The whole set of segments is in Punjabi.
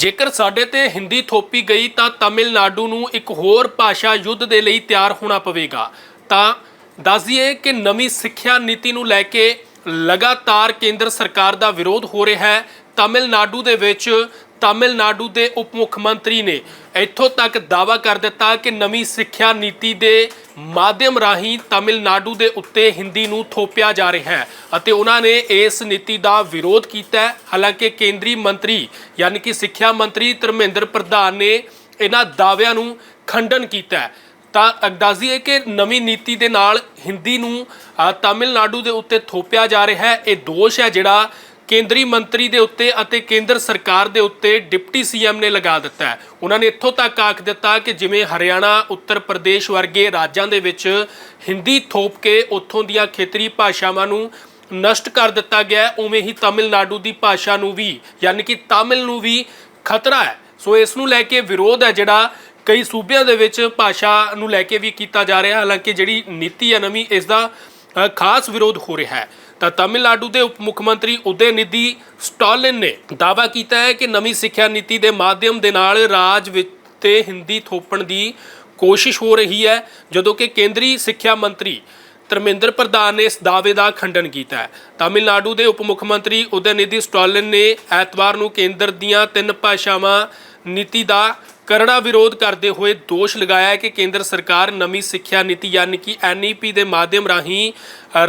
ਜੇਕਰ ਸਾਡੇ ਤੇ ਹਿੰਦੀ ਥੋਪੀ ਗਈ ਤਾਂ ਤਾਮਿਲਨਾਡੂ ਨੂੰ ਇੱਕ ਹੋਰ ਭਾਸ਼ਾ ਯੁੱਧ ਦੇ ਲਈ ਤਿਆਰ ਹੋਣਾ ਪਵੇਗਾ। ਤਾਂ ਦੱਸ ਦਈਏ ਕਿ ਨਵੀਂ ਸਿੱਖਿਆ ਨੀਤੀ ਨੂੰ ਲੈ ਕੇ ਲਗਾਤਾਰ ਕੇਂਦਰ ਸਰਕਾਰ ਦਾ ਵਿਰੋਧ ਹੋ ਰਿਹਾ ਹੈ। ਤਾਮਿਲਨਾਡੂ ਦੇ ਵਿੱਚ ਤਾਮਿਲਨਾਡੂ ਦੇ ਉਪ ਮੁੱਖ ਮੰਤਰੀ ਨੇ ਇੱਥੋਂ ਤੱਕ ਦਾਅਵਾ ਕਰ ਦਿੱਤਾ ਕਿ ਨਵੀਂ ਸਿੱਖਿਆ ਨੀਤੀ ਦੇ ਮਾਧਿਅਮ ਰਾਹੀਂ ਤਾਮਿਲਨਾਡੂ ਦੇ ਉੱਤੇ ਹਿੰਦੀ ਨੂੰ ਥੋਪਿਆ ਜਾ ਰਿਹਾ ਹੈ ਅਤੇ ਉਹਨਾਂ ਨੇ ਇਸ ਨੀਤੀ ਦਾ ਵਿਰੋਧ ਕੀਤਾ ਹੈ। ਹਾਲਾਂਕਿ ਕੇਂਦਰੀ ਮੰਤਰੀ ਯਾਨੀ ਕਿ ਸਿੱਖਿਆ ਮੰਤਰੀ ਧਰਮੇਂਦਰ ਪ੍ਰਧਾਨ ਨੇ ਇਹਨਾਂ ਦਾਅਵਿਆਂ ਨੂੰ ਖੰਡਨ ਕੀਤਾ ਹੈ। ਤਾਂ ਅੰਦਾਜ਼ੀ ਹੈ ਕਿ ਨਵੀਂ ਨੀਤੀ ਦੇ ਨਾਲ ਹਿੰਦੀ ਨੂੰ ਤਾਮਿਲਨਾਡੂ ਦੇ ਉੱਤੇ ਥੋਪਿਆ ਜਾ ਰਿਹਾ ਹੈ। ਇਹ ਦੋਸ਼ ਹੈ ਜਿਹੜਾ ਕੇਂਦਰੀ ਮੰਤਰੀ ਦੇ ਉੱਤੇ ਅਤੇ ਕੇਂਦਰ ਸਰਕਾਰ ਦੇ ਉੱਤੇ ਡਿਪਟੀ ਸੀਐਮ ਨੇ ਲਗਾ ਦਿੱਤਾ ਹੈ। ਉਹਨਾਂ ਨੇ ਇੱਥੋਂ ਤੱਕ ਆਖ ਦਿੱਤਾ ਕਿ ਜਿਵੇਂ ਹਰਿਆਣਾ ਉੱਤਰ ਪ੍ਰਦੇਸ਼ ਵਰਗੇ ਰਾਜਾਂ ਦੇ ਵਿੱਚ ਹਿੰਦੀ ਥੋਪ ਕੇ ਉੱਥੋਂ ਦੀਆਂ ਖੇਤਰੀ ਭਾਸ਼ਾਵਾਂ ਨੂੰ ਨਸ਼ਟ ਕਰ ਦਿੱਤਾ ਗਿਆ ਹੈ, ਉਵੇਂ ਹੀ ਤਾਮਿਲਨਾਡੂ ਦੀ ਭਾਸ਼ਾ ਨੂੰ ਵੀ ਯਾਨੀ ਕਿ ਤਾਮਿਲ ਨੂੰ ਵੀ ਖਤਰਾ ਹੈ। ਸੋ ਇਸ ਨੂੰ ਲੈ ਕੇ ਵਿਰੋਧ ਹੈ ਜਿਹੜਾ ਕਈ ਸੂਬਿਆਂ ਦੇ ਵਿੱਚ ਭਾਸ਼ਾ ਨੂੰ ਲੈ ਕੇ ਵੀ ਕੀਤਾ ਜਾ ਰਿਹਾ ਹਾਲਾਂਕਿ ਜਿਹੜੀ ਨੀਤੀ ਹੈ ਨਵੀਂ ਇਸ ਦਾ ਖਾਸ ਵਿਰੋਧ ਹੋ ਰਿਹਾ ਹੈ। ਤਾਂ ਤਾਮਿਲਨਾਡੂ ਦੇ ਉਪ ਮੁੱਖ ਮੰਤਰੀ ਉਦੈਨਿਧੀ ਸਟਾਲਿਨ ਨੇ ਦਾਅਵਾ ਕੀਤਾ ਹੈ ਕਿ ਨਵੀਂ ਸਿੱਖਿਆ ਨੀਤੀ ਦੇ ਮਾਧਿਅਮ ਦੇ ਨਾਲ ਰਾਜ ਵਿੱਚ ਤੇ ਹਿੰਦੀ ਥੋਪਣ ਦੀ ਕੋਸ਼ਿਸ਼ ਹੋ ਰਹੀ ਹੈ, ਜਦੋਂ ਕਿ ਕੇਂਦਰੀ ਸਿੱਖਿਆ ਮੰਤਰੀ ਧਰਮਿੰਦਰ ਪ੍ਰਧਾਨ ਨੇ ਇਸ ਦਾਅਵੇ ਦਾ ਖੰਡਨ ਕੀਤਾ ਹੈ। ਤਾਮਿਲਨਾਡੂ ਦੇ ਉਪ ਮੁੱਖ ਮੰਤਰੀ ਉਦੈਨਿਧੀ ਸਟਾਲਿਨ ਨੇ ਐਤਵਾਰ ਨੂੰ ਕੇਂਦਰ ਦੀਆਂ ਤਿੰਨ ਭਾਸ਼ਾਵਾਂ ਨੀਤੀ ਦਾ ਕਰੜਾ ਵਿਰੋਧ ਕਰਦੇ ਹੋਏ ਦੋਸ਼ ਲਗਾਇਆ ਹੈ ਕਿ ਕੇਂਦਰ ਸਰਕਾਰ ਨਵੀਂ ਸਿੱਖਿਆ ਨੀਤੀ ਯਾਨੀ ਕਿ ਐਨਈਪੀ ਦੇ ਮਾਧਿਅਮ ਰਾਹੀਂ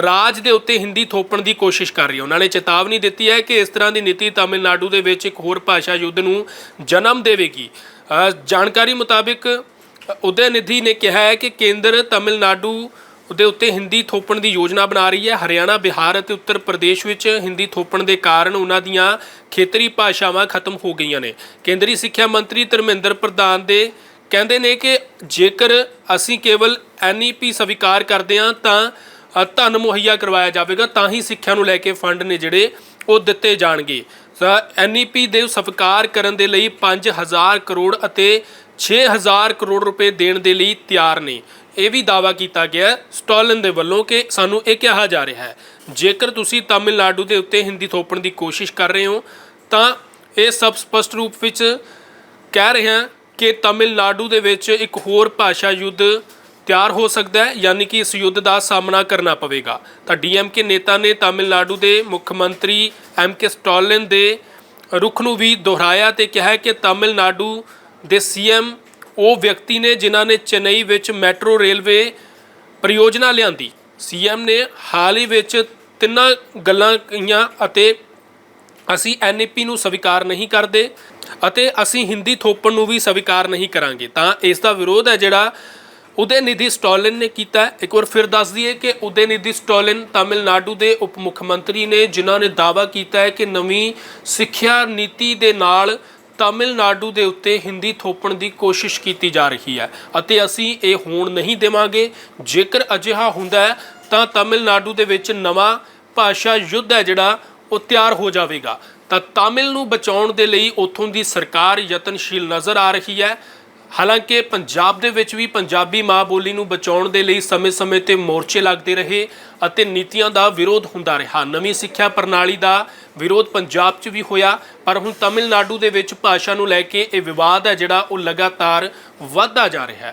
ਰਾਜ ਦੇ ਉੱਤੇ ਹਿੰਦੀ ਥੋਪਣ ਦੀ ਕੋਸ਼ਿਸ਼ ਕਰ ਰਹੀ ਹੈ। ਉਹਨਾਂ ਨੇ ਚੇਤਾਵਨੀ ਦਿੱਤੀ ਹੈ ਕਿ ਇਸ ਤਰ੍ਹਾਂ ਦੀ ਨੀਤੀ ਤਾਮਿਲਨਾਡੂ ਦੇ ਵਿੱਚ ਇੱਕ ਹੋਰ ਭਾਸ਼ਾ ਯੁੱਧ ਨੂੰ ਜਨਮ ਦੇਵੇਗੀ। ਜਾਣਕਾਰੀ ਮੁਤਾਬਿਕ ਉਦੈਨਿਧੀ ਨੇ ਕਿਹਾ ਹੈ ਕਿ ਕੇਂਦਰ ਤਾਮਿਲਨਾਡੂ ਉਹਦੇ ਉੱਤੇ ਹਿੰਦੀ ਥੋਪਣ ਦੀ ਯੋਜਨਾ ਬਣਾ ਰਹੀ ਹੈ। ਹਰਿਆਣਾ, ਬਿਹਾਰ ਅਤੇ ਉੱਤਰ ਪ੍ਰਦੇਸ਼ ਵਿੱਚ ਹਿੰਦੀ ਥੋਪਣ ਦੇ ਕਾਰਨ ਉਹਨਾਂ ਦੀਆਂ ਖੇਤਰੀ ਭਾਸ਼ਾਵਾਂ ਖਤਮ ਹੋ ਗਈਆਂ ਨੇ। ਕੇਂਦਰੀ ਸਿੱਖਿਆ ਮੰਤਰੀ ਧਰਮਿੰਦਰ ਪ੍ਰਧਾਨ ਦੇ ਕਹਿੰਦੇ ਨੇ ਕਿ ਜੇਕਰ ਅਸੀਂ ਕੇਵਲ ਐਨਈਪੀ ਸਵੀਕਾਰ ਕਰਦੇ ਹਾਂ, ਤਾਂ ਧਨ ਮੁਹੱਈਆ ਕਰਵਾਇਆ ਜਾਵੇਗਾ, ਤਾਂ ਹੀ ਸਿੱਖਿਆ ਨੂੰ ਲੈ ਕੇ ਫੰਡ ਨੇ ਜਿਹੜੇ ਉਹ ਦਿੱਤੇ ਜਾਣਗੇ। ਐਨਈਪੀ ਦੇ ਸਵੀਕਾਰ ਕਰਨ ਦੇ ਲਈ 5000 ਕਰੋੜ ਅਤੇ 6000 ਕਰੋੜ ਰੁਪਏ ਦੇਣ ਦੇ ਲਈ ਤਿਆਰ ਨੇ। ਇਹ ਵੀ ਦਾਵਾ ਕੀਤਾ ਗਿਆ ਹੈ ਸਟਾਲਿਨ ਦੇ ਵੱਲੋਂ ਕਿ ਸਾਨੂੰ ਇਹ ਕਿਹਾ ਜਾ ਰਿਹਾ ਹੈ, ਜੇਕਰ ਤੁਸੀਂ ਤਾਮਿਲਨਾਡੂ ਦੇ ਉੱਤੇ ਹਿੰਦੀ ਥੋਪਣ ਦੀ ਕੋਸ਼ਿਸ਼ ਕਰ ਰਹੇ ਹੋ, ਤਾਂ ਇਹ ਸਭ ਸਪਸ਼ਟ ਰੂਪ ਵਿੱਚ ਕਹਿ ਰਹੇ ਹਾਂ ਕਿ ਤਾਮਿਲਨਾਡੂ ਦੇ ਵਿੱਚ ਇੱਕ ਹੋਰ ਭਾਸ਼ਾ ਯੁੱਧ ਤਿਆਰ ਹੋ ਸਕਦਾ ਹੈ, ਯਾਨੀ ਕਿ ਇਸ ਯੁੱਧ ਦਾ ਸਾਹਮਣਾ ਕਰਨਾ ਪਵੇਗਾ। ਤਾਂ ਡੀਐਮਕੇ ਨੇਤਾ ਨੇ ਤਾਮਿਲਨਾਡੂ ਦੇ ਮੁੱਖ ਮੰਤਰੀ ਐਮਕੇ ਸਟਾਲਿਨ ਦੇ ਰੁਖ ਨੂੰ ਵੀ ਦੁਹਰਾਇਆ ਤੇ ਕਿਹਾ ਕਿ ਤਾਮਿਲਨਾਡੂ ਦੇ ਸੀਐਮ ਉਹ ਵਿਅਕਤੀ ਨੇ ਜਿਨ੍ਹਾਂ ਨੇ ਚੇਨਈ ਵਿੱਚ ਮੈਟਰੋ ਰੇਲਵੇ ਪਰਿਯੋਜਨਾ ਲਿਆਂਦੀ। ਸੀਐਮ ਨੇ ਹਾਲ ਹੀ ਵਿੱਚ ਤਿੰਨਾਂ ਗੱਲਾਂ ਕਹੀਆਂ ਅਤੇ ਅਸੀਂ ਐਨਈਪੀ ਨੂੰ ਸਵੀਕਾਰ ਨਹੀਂ ਕਰਦੇ ਅਤੇ ਅਸੀਂ ਹਿੰਦੀ ਥੋਪਣ ਨੂੰ ਵੀ ਸਵੀਕਾਰ ਨਹੀਂ ਕਰਾਂਗੇ। ਤਾਂ ਇਸ ਦਾ ਵਿਰੋਧ ਹੈ ਜਿਹੜਾ ਉਦੈਨਿਧੀ ਸਟਾਲਿਨ ਨੇ ਕੀਤਾ। ਇੱਕ ਵਾਰ ਫਿਰ ਦੱਸ ਦਈਏ ਕਿ ਉਦੈਨਿਧੀ ਸਟਾਲਿਨ ਤਾਮਿਲਨਾਡੂ ਦੇ ਉਪ ਮੁੱਖ ਮੰਤਰੀ ਨੇ, ਜਿਨ੍ਹਾਂ ਨੇ ਦਾਅਵਾ ਕੀਤਾ ਹੈ ਕਿ ਨਵੀਂ ਸਿੱਖਿਆ ਨੀਤੀ ਦੇ ਨਾਲ ਤਾਮਿਲਨਾਡੂ ਦੇ ਉੱਤੇ ਹਿੰਦੀ ਥੋਪਣ ਦੀ ਕੋਸ਼ਿਸ਼ ਕੀਤੀ ਜਾ ਰਹੀ ਹੈ ਅਤੇ ਅਸੀਂ ਇਹ ਹੋਣ ਨਹੀਂ ਦੇਵਾਂਗੇ। ਜੇਕਰ ਅਜਿਹਾ ਹੁੰਦਾ ਹੈ, ਤਾਂ ਤਾਮਿਲਨਾਡੂ ਦੇ ਵਿੱਚ ਨਵਾਂ ਭਾਸ਼ਾ ਯੁੱਧ ਹੈ ਜਿਹੜਾ, ਉਹ ਤਿਆਰ ਹੋ ਜਾਵੇਗਾ। ਤਾਂ ਤਾਮਿਲ ਨੂੰ ਬਚਾਉਣ ਦੇ ਲਈ ਉੱਥੋਂ ਦੀ ਸਰਕਾਰ ਯਤਨਸ਼ੀਲ ਨਜ਼ਰ ਆ ਰਹੀ ਹੈ। ਹਾਲਾਂਕਿ ਪੰਜਾਬ ਦੇ ਵਿੱਚ ਵੀ ਪੰਜਾਬੀ ਮਾਂ ਬੋਲੀ ਨੂੰ ਬਚਾਉਣ ਦੇ ਲਈ ਸਮੇਂ-ਸਮੇਂ ਤੇ ਮੋਰਚੇ ਲੱਗਦੇ ਰਹੇ ਅਤੇ ਨੀਤੀਆਂ ਦਾ ਵਿਰੋਧ ਹੁੰਦਾ ਰਿਹਾ। ਨਵੀਂ ਸਿੱਖਿਆ ਪ੍ਰਣਾਲੀ ਦਾ ਵਿਰੋਧ ਪੰਜਾਬ 'ਚ ਵੀ ਹੋਇਆ, ਪਰ ਹੁਣ ਤਾਮਿਲਨਾਡੂ ਦੇ ਵਿੱਚ ਭਾਸ਼ਾ ਨੂੰ ਲੈ ਕੇ ਇਹ ਵਿਵਾਦ ਹੈ ਜਿਹੜਾ ਉਹ ਲਗਾਤਾਰ ਵਧਦਾ ਜਾ ਰਿਹਾ ਹੈ।